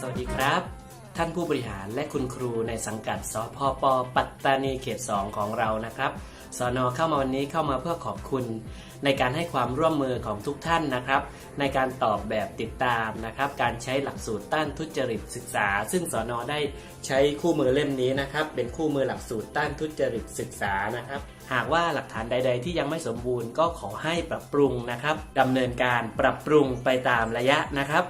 สวัสดีครับ ท่านผู้บริหารและคุณครูในสังกัดสพปปัตตานีเขต 2 ของเรานะครับสอนอเข้ามาวันนี้เข้ามาเพื่อขอบคุณ ในการให้ความร่วมมือของทุกท่านนะครับ ในการตอบแบบติดตามนะครับ การใช้หลักสูตรต้านทุจริตศึกษา ซึ่งสอนอได้ใช้คู่มือเล่มนี้นะครับ เป็นคู่มือหลักสูตรต้านทุจริตศึกษานะครับ หากว่าหลักฐานใด ๆ ที่ยังไม่สมบูรณ์ก็ขอให้ปรับปรุงนะครับดำเนินการปรับปรุงไปตามระยะนะครับ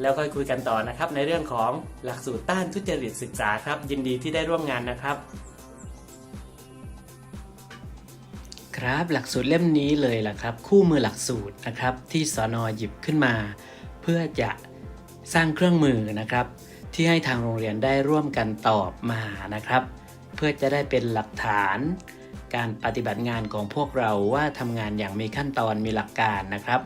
แล้วค่อยคุยกันต่อนะครับ ในเรื่องของหลักสูตรต้านทุจริตศึกษาครับ ยินดีที่ได้ร่วมงานนะครับ ครับหลักสูตรเล่มนี้เลยล่ะครับ คู่มือหลักสูตรนะครับ ที่สอนอหยิบขึ้นมา เพื่อจะสร้างเครื่องมือนะครับ ที่ให้ทางโรงเรียนได้ร่วมกันตอบมานะครับ เพื่อจะได้เป็นหลักฐาน การปฏิบัติงานของพวกเราว่าทำงานอย่างมีขั้นตอนมีหลักการนะครับ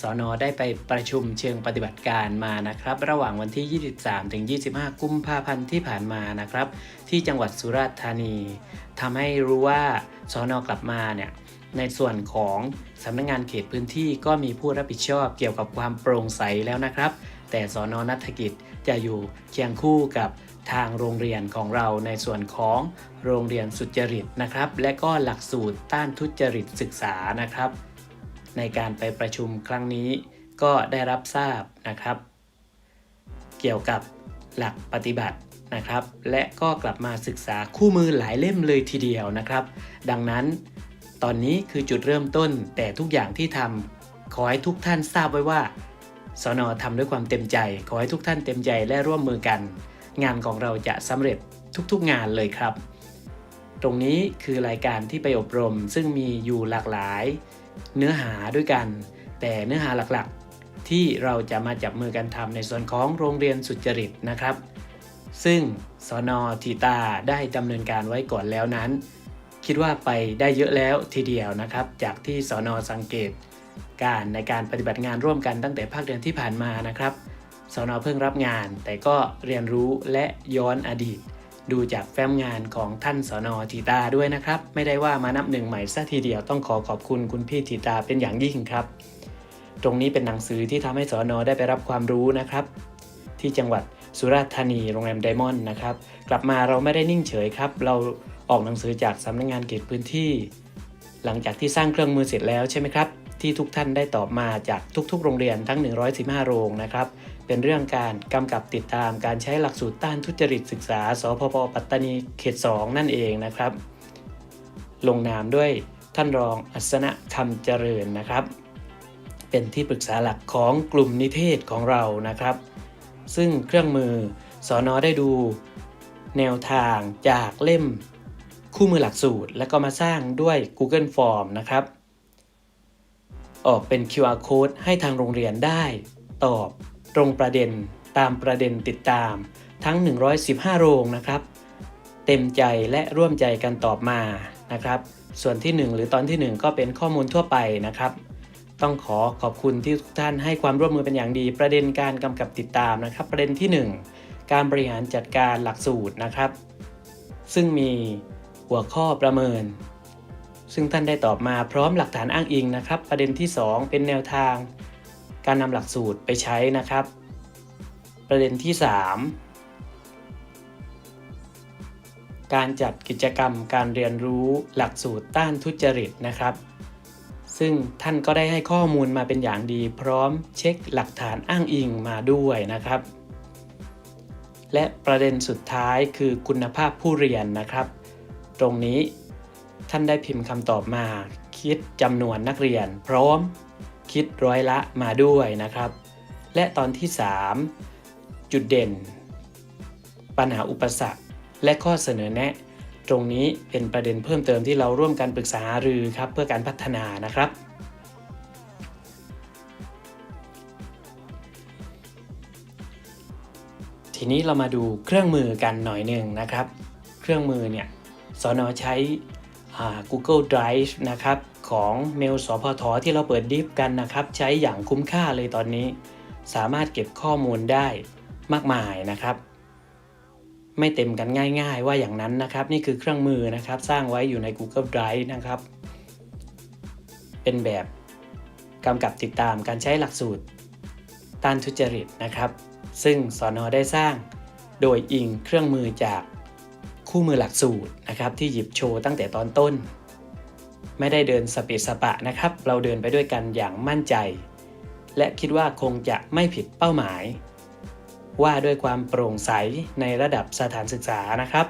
สอนอได้ไปประชุมเชิงปฏิบัติการมานะครับ ระหว่างวันที่ 23ถึง25 กุมภาพันธ์ที่ผ่านมานะครับ ที่จังหวัดสุราษฎร์ธานีทำให้รู้ว่าสอนอกลับมาเนี่ยในส่วนของสำนักงงานเขตพื้นที่ก็มีผู้รับผิดชอบเกี่ยวกับความโปร่งใสแล้วนะครับ แต่สอนอนัฐกิจจะอยู่เคียงคู่กับทางโรงเรียนของเราในส่วนของโรงเรียนสุจริตนะครับ และก็หลักสูตรต้านทุจริตศึกษานะครับ ในการไปประชุมครั้งนี้ ก็ได้รับทราบนะครับ เกี่ยวกับหลักปฏิบัตินะครับ และก็กลับมาศึกษาคู่มือหลายเล่มเลยทีเดียวนะครับ ดังนั้นตอนนี้คือจุดเริ่มต้นแต่ทุกอย่างที่ทำขอให้ทุกท่านทราบไว้ว่าสนทำด้วยความเต็มใจ ขอให้ทุกท่านเต็มใจและร่วมมือกัน งานของเราจะสำเร็จทุกๆงานเลยครับ ตรงนี้คือรายการที่ไปอบรมซึ่งมีอยู่หลากหลาย เนื้อหาด้วยกัน แต่เนื้อหาหลักๆ ที่เราจะมาจับมือกันทำในส่วนของโรงเรียนสุจริตนะครับ ซึ่งสอนอทีตาได้ดำเนินการไว้ก่อนแล้วนั้น คิดว่าไปได้เยอะแล้วทีเดียวนะครับ จากที่สอนอสังเกต การในการปฏิบัติงานร่วมกันตั้งแต่ภาคเดือนที่ผ่านมานะครับสอนอเพิ่งรับงานแต่ก็เรียนรู้และย้อนอดีต ดูจากแฟ้มงานของท่านสอนอทีตาด้วยนะครับ ไม่ได้ว่ามานับหนึ่งใหม่ซะทีเดียวต้องขอขอบคุณคุณพี่ทีตาเป็นอย่างยิ่งครับ ตรงนี้เป็นหนังสือที่ทำให้สอนอได้ไปรับความรู้นะครับ ที่จังหวัดสุราษฎร์ธานีโรงแรมไดมอนด์นะครับกลับมาเราไม่ได้นิ่งเฉยครับ เราออกหนังสือจากสำนักงงานเขตพื้นที่ หลังจากที่สร้างเครื่องมือเสร็จแล้วใช่ไหมครับ ที่ทุกท่านได้ตอบมาจากทุกๆ โรงเรียนทั้ง 115 โรงนะครับ เป็นเรื่องการกำกับติดตามการใช้หลักสูตรต้านทุจริตศึกษา สพปปัตตานีเขต 2 นั่นเองนะครับ ลงนามด้วยท่านรองอัศนะคำเจริญนะครับ เป็นที่ปรึกษาหลักของกลุ่มนิเทศของเรานะครับ ซึ่งเครื่องมือสอนอได้ดูแนวทางจากเล่มคู่มือหลักสูตร แล้วก็มาสร้างด้วย Google Form นะครับ ออกเป็น QR Code ให้ทางโรงเรียนได้ ตอบ ตรงประเด็นตามประเด็นติดตาม ทั้ง 115 โรงนะครับ เต็มใจและร่วมใจกันตอบมานะครับ ส่วนที่ 1 หรือตอนที่ 1 ก็เป็นข้อมูลทั่วไปนะครับ ต้องขอขอบคุณที่ทุกท่านให้ความร่วมมือเป็นอย่างดี ประเด็นการกำกับติดตามนะครับ ประเด็นที่ 1 การบริหารจัดการหลักสูตรนะครับ ซึ่งมีหัวข้อประเมิน ซึ่งท่านได้ตอบมาพร้อมหลักฐานอ้างอิงนะครับ ประเด็นที่ 2 เป็นแนวทาง การนำหลักสูตรไปใช้นะครับ ประเด็นที่ 3 การจัดกิจกรรมการเรียนรู้หลักสูตรต้านทุจริตนะครับ ซึ่งท่านก็ได้ให้ข้อมูลมาเป็นอย่างดี พร้อมเช็คหลักฐานอ้างอิงมาด้วยนะครับ และประเด็นสุดท้ายคือคุณภาพผู้เรียนนะครับ ตรงนี้ ท่านได้พิมพ์คำตอบมา คิดจำนวนนักเรียน พร้อม คิดร้อยละมาด้วยนะครับ และตอนที่ 3 จุดเด่น ปัญหาอุปสรรค และข้อเสนอแนะ ตรงนี้เป็นประเด็นเพิ่มเติมที่เราร่วมกันปรึกษาหารือครับเพื่อการพัฒนานะครับทีนี้เรามาดูเครื่องมือกันหน่อยหนึ่งนะครับ เครื่องมือเนี่ยสอนอใช้ Google Drive นะครับของเมลสพทที่เราเปิดดิฟกันนะครับ ใช้อย่างคุ้มค่าเลยตอนนี้ สามารถเก็บข้อมูลได้มากมายนะครับ ไม่เต็มกันง่ายๆ ว่าอย่างนั้นนะครับ นี่คือเครื่องมือนะครับ สร้างไว้อยู่ใน Google Drive นะครับ เป็นแบบกำกับติดตามการใช้หลักสูตรต้านทุจริตนะครับ ซึ่งสอนอได้สร้างโดยอิงเครื่องมือจาก คู่มือหลักสูตรนะครับที่หยิบโชว์ตั้งแต่ตอนต้น ไม่ได้เดินสเปะสปะนะครับ เราเดินไปด้วยกันอย่างมั่นใจ และคิดว่าคงจะไม่ผิดเป้าหมาย ว่าด้วยความโปร่งใสในระดับสถานศึกษานะครับ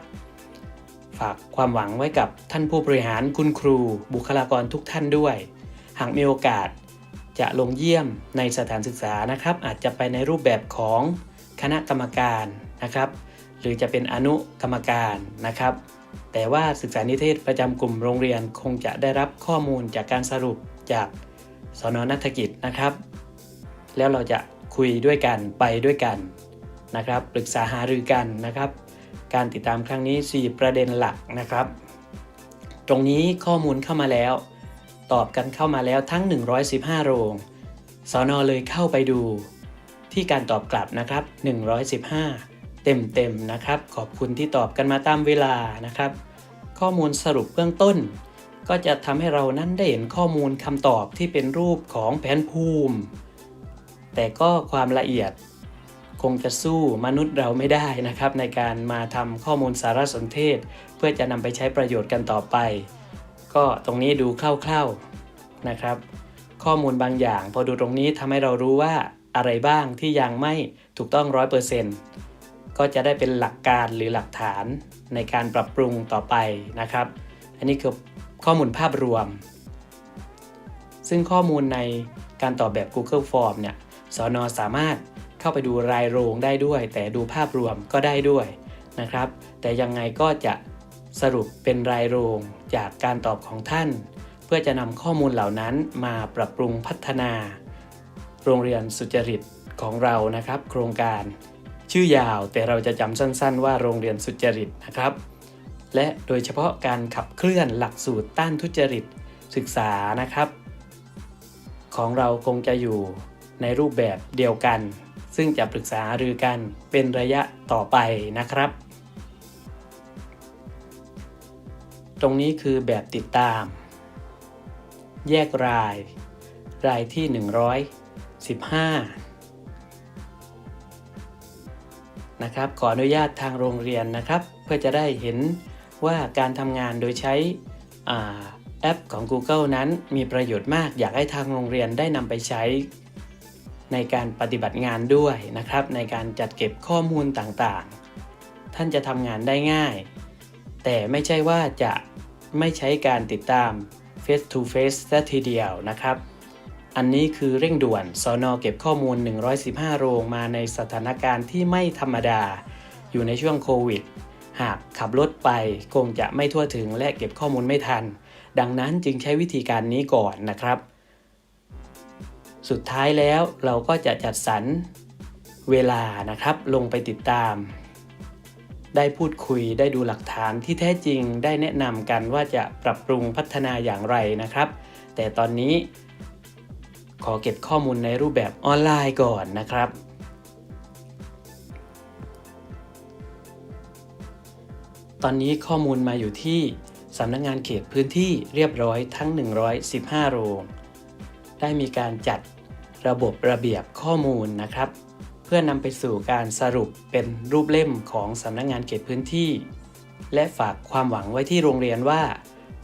ฝากความหวังไว้กับท่านผู้บริหารคุณครู บุคลากรทุกท่านด้วย หากมีโอกาสจะลงเยี่ยมในสถานศึกษานะครับ อาจจะไปในรูปแบบของคณะกรรมการนะครับ หรือจะเป็นอนุกรรมการนะครับ แต่ว่าศึกษานิเทศประจำกลุ่มโรงเรียนคงจะได้รับข้อมูลจากการสรุปจากสนนัฐกิจนะครับ แล้วเราจะคุยด้วยกันไปด้วยกันนะครับ ปรึกษาหารือกันนะครับ การติดตามครั้งนี้ 4 ประเด็นหลักนะครับ ตรงนี้ข้อมูลเข้ามาแล้ว ตอบกันเข้ามาแล้วทั้ง 115 โรงสอนอเลยเข้าไปดู ที่การตอบกลับนะครับ 115 เต็มๆนะครับ ขอบคุณที่ตอบกันมาตามเวลานะครับ ข้อมูลสรุปเบื้องต้น ก็จะทำให้เรานั้นได้เห็นข้อมูลคำตอบที่เป็นรูปของแผนภูมิ แต่ก็ความละเอียดคงจะสู้มนุษย์เราไม่ได้นะครับ ในการมาทำข้อมูลสารสนเทศ เพื่อจะนำไปใช้ประโยชน์กันต่อไป ก็ตรงนี้ดูคร่าวๆนะครับ ข้อมูลบางอย่าง พอดูตรงนี้ทำให้เรารู้ว่าอะไรบ้างที่ยังไม่ถูกต้องร้อยเปอร์เซ็นต์ ก็จะได้เป็นหลักการหรือหลักฐานในการปรับปรุงต่อไปนะครับ อันนี้คือข้อมูลภาพรวม ซึ่งข้อมูลในการตอบแบบ Google Form เนี่ยสอนอสามารถเข้าไปดูรายโรงได้ด้วย แต่ดูภาพรวมก็ได้ด้วยนะครับ แต่ยังไงก็จะสรุปเป็นรายโรงจากการตอบของท่าน เพื่อจะนำข้อมูลเหล่านั้นมาปรับปรุงพัฒนา โรงเรียนสุจริตของเรานะครับ โครงการ ชื่อยาวแต่เราจะจำสั้น ๆ ว่าโรงเรียนสุจริตนะครับ และโดยเฉพาะการขับเคลื่อนหลักสูตรต้านทุจริตศึกษานะครับ ของเราคงจะอยู่ในรูปแบบเดียวกัน ซึ่งจะปรึกษาหรือกันเป็นระยะต่อไปนะครับ ตรงนี้คือแบบติดตาม แยกราย รายที่ 115 นะครับ ขออนุญาตทางโรงเรียนนะครับ เพื่อจะได้เห็นว่าการทำงานโดยใช้แอปของ Google นั้นมีประโยชน์มากอยากให้ทางโรงเรียนได้นำไปใช้ ในการปฏิบัติงานด้วยนะครับ ในการจัดเก็บข้อมูลต่างๆ ท่านจะทำงานได้ง่าย แต่ไม่ใช่ว่าจะไม่ใช้การติดตาม Face to Face ซะทีเดียวนะครับ อันนี้คือเร่งด่วนสอนอเก็บข้อมูล 115 โรงมาในสถานการณ์ที่ไม่ธรรมดา อยู่ในช่วงโควิด หากขับรถไปคงจะไม่ทั่วถึงและเก็บข้อมูลไม่ทัน ดังนั้นจึงใช้วิธีการนี้ก่อนนะครับ สุดท้ายแล้วเราก็จะจัดสรรเวลานะครับลงไปติดตาม ได้พูดคุยได้ดูหลักฐานที่แท้จริงได้แนะนำกันว่าจะปรับปรุงพัฒนาอย่างไรนะครับ แต่ตอนนี้ ขอเก็บข้อมูลในรูปแบบออนไลน์ก่อนนะครับ ตอนนี้ข้อมูลมาอยู่ที่สำนักงงานเขตพื้นที่เรียบร้อยทั้ง 115 โรง ได้มีการจัดระบบระเบียบข้อมูลนะครับ เพื่อนำไปสู่การสรุปเป็นรูปเล่มของสำนักงงานเขตพื้นที่ และฝากความหวังไว้ที่โรงเรียนว่า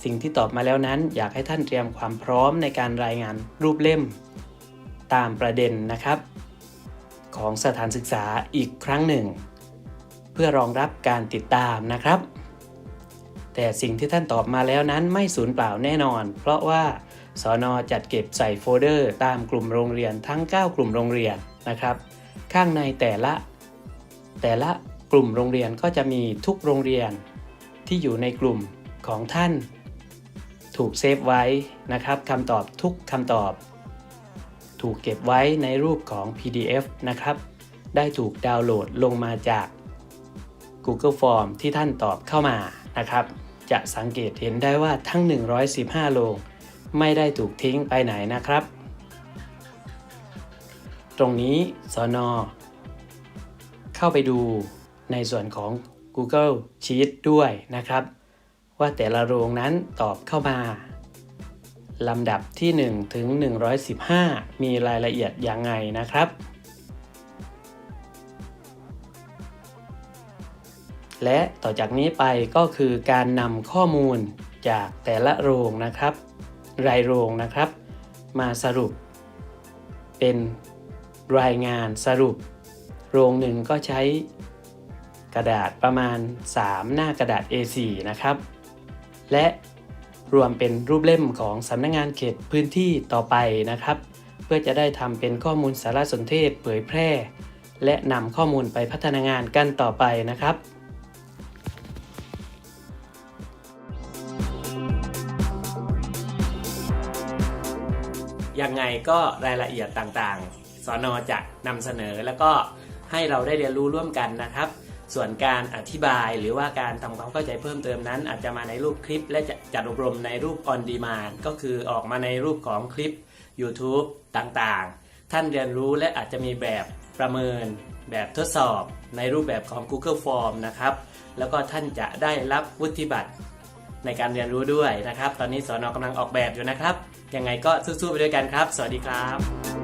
สิ่งที่ตอบมาแล้วนั้น อยากให้ท่านเตรียมความพร้อมในการรายงานรูปเล่ม ตามประเด็นนะครับ ของสถานศึกษาอีกครั้งหนึ่ง เพื่อรองรับการติดตามนะครับ แต่สิ่งที่ท่านตอบมาแล้วนั้นไม่สูญเปล่าแน่นอน เพราะว่าสอนอจัดเก็บใส่โฟลเดอร์ ตามกลุ่มโรงเรียนทั้ง 9 กลุ่มโรงเรียนนะครับ ข้างในแต่ละ แต่ละกลุ่มโรงเรียนก็จะมีทุกโรงเรียนที่อยู่ในกลุ่มของท่าน ถูกเซฟไว้นะครับคำตอบทุกคำตอบ ถูกเก็บไว้ในรูปของ PDF นะครับ ได้ถูกดาวน์โหลดลงมาจาก Google Form ที่ท่านตอบเข้ามานะครับ จะสังเกตเห็นได้ว่าทั้ง 115 โลง ไม่ได้ถูกทิ้งไปไหนนะครับ ตรงนี้สอนอเข้าไปดูในส่วนของ Google Sheet ด้วยนะครับ ว่าแต่ละโรงนั้นตอบเข้ามา ลำดับที่ 1 ถึง 115 มีรายละเอียดยังไงนะครับ และต่อจากนี้ไปก็คือการนำข้อมูลจากแต่ละโรงนะครับ รายโรงนะครับ มาสรุป เป็นรายงานสรุป โรงหนึ่งก็ใช้กระดาษประมาณ 3 หน้ากระดาษ A4 นะครับ และ รวมเป็นรูปเล่มของสำนักงงานเขตพื้นที่ต่อไปนะครับ เพื่อจะได้ทำเป็นข้อมูลสารสนเทศเผยแพร่ และนำข้อมูลไปพัฒนางานกันต่อไปนะครับยังไงก็รายละเอียดต่างๆ สอนอจะนำเสนอแล้วก็ให้เราได้เรียนรู้ร่วมกันนะครับ ส่วนการอธิบายหรือว่าการทำความเข้าใจเพิ่มเติมนั้น อาจจะมาในรูปคลิป และจะจัดอบรมในรูป on demand ก็คือออกมาในรูปของคลิป YouTube ต่างๆ ท่านเรียนรู้และอาจจะมีแบบประเมิน แบบทดสอบ ในรูปแบบของ Google Form นะครับ แล้วก็ท่านจะได้รับวุฒิบัตรในการเรียนรู้ด้วยนะครับ ตอนนี้สอนอกำลังออกแบบอยู่นะครับ ยังไงก็สู้ๆไปด้วยกันครับ สวัสดีครับ